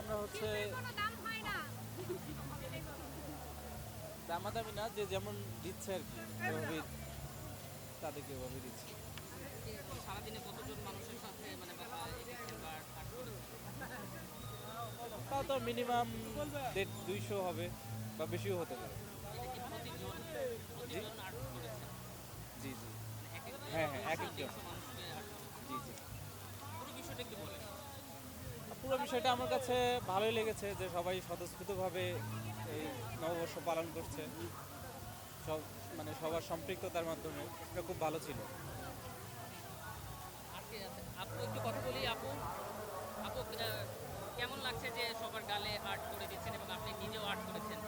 আমরা হচ্ছে দামাদামি না যে যেমন দিচ্ছে আর কি ওভাবে তাদেরকে ওভাবে দিচ্ছে। সারাদিনে কতজন মানুষের সাথে মানে তাও তো মিনিমাম দেড় দুইশো হবে বা বেশিও হতে পারে। জি? জি এক হ্যাঁ, হ্যাঁ, এক একজন। জি জি। পুরো বিষয়টা একটু বলেন। পুরো বিষয়টা আমার কাছে ভালোই লেগেছে যে সবাই স্বতঃস্ফূর্তভাবে এই নববর্ষ পালন করছে। সব মানে সবার সম্পৃক্ততার মাধ্যমে। এটা খুব ভালো ছিল। আর কে আছে আপু একটু কথা বলি আপু? আপু কেমন লাগছে যে সবার গালে আর্ট করে দিচ্ছেন এবং আপনি নিজেও আর্ট করেছেন?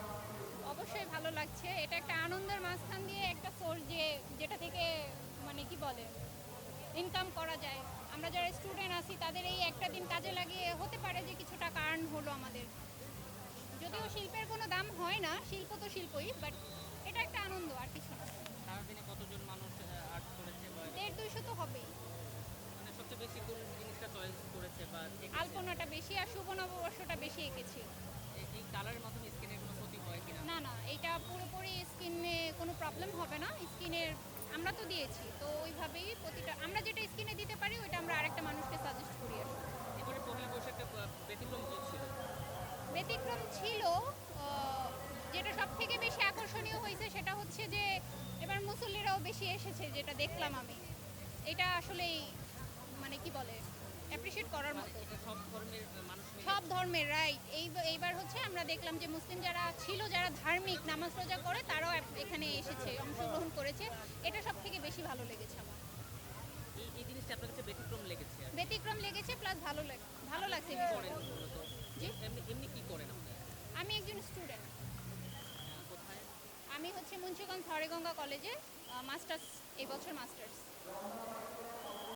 অবশ্যই ভালো লাগছে। এটা একটা আনন্দের মাঝখান দিয়ে একটা সোর্স যে যেটা থেকে মানে কি বলে ইনকাম করা যায়। আমরা যারা স্টুডেন্ট আছি তাদের এই একটা দিন কাজে লাগিয়ে হতে পারে যে কিছু টাকা আর্ন হলো আমাদের। যদিও শিল্পের কোনো দাম হয় না শিল্প তো শিল্পই বাট এটা একটা আনন্দ আর কিছু না। সারাদিনে কতজন মানুষ আর্ট করেছে দেড় দুইশো তো হবেই। মানে সবচেয়ে বেশি কোন জিনিসটা চয়েস করেছে বা আলপনাটা বেশি আর শুভ নববর্ষটা বেশি এঁকেছি। এই- এই কালারের মাধ্যমে স্কিনের কোনো ক্ষতি হয় কিনা? না না এটা পুরোপুরি স্কিনে কোনো প্রবলেম হবে না। স্কিনের আমরা তো দিয়েছি তো ওইভাবেই প্রতিটা আমরা যেটা স্কিনে দিতে পারি যেটা সব থেকে বেশি আকর্ষণীয় হয়েছে সেটা হচ্ছে যে এবার মুসল্লিরাও বেশি এসেছে যেটা দেখলাম আমি। এটা আসলেই মানে কি বলে অ্যাপ্রিসিয়েট করার মানে মতো সব ধর্মের মানুষ মিলে সব ধর্মের রাইট এই এইবার হচ্ছে আমরা দেখলাম যে মুসলিম যারা ছিল যারা ধার্মিক নামাজ রোজা করে তারাও এখানে এসেছে অংশগ্রহণ করেছে। এটা সব থেকে বেশি ভালো লেগেছে আমার। এই এই জিনিসটা আপনার কাছে ব্যতিক্রম লেগেছে ব্যতিক্রম লেগেছে প্লাস ভালো লাগ ভালো লাগছে। এমনি কি করেন আপনি? আমি একজন স্টুডেন্ট আমি হচ্ছে মুন্সিগঞ্জ হরেগঙ্গা কলেজে মাস্টার্স এবছর বছর মাস্টার্স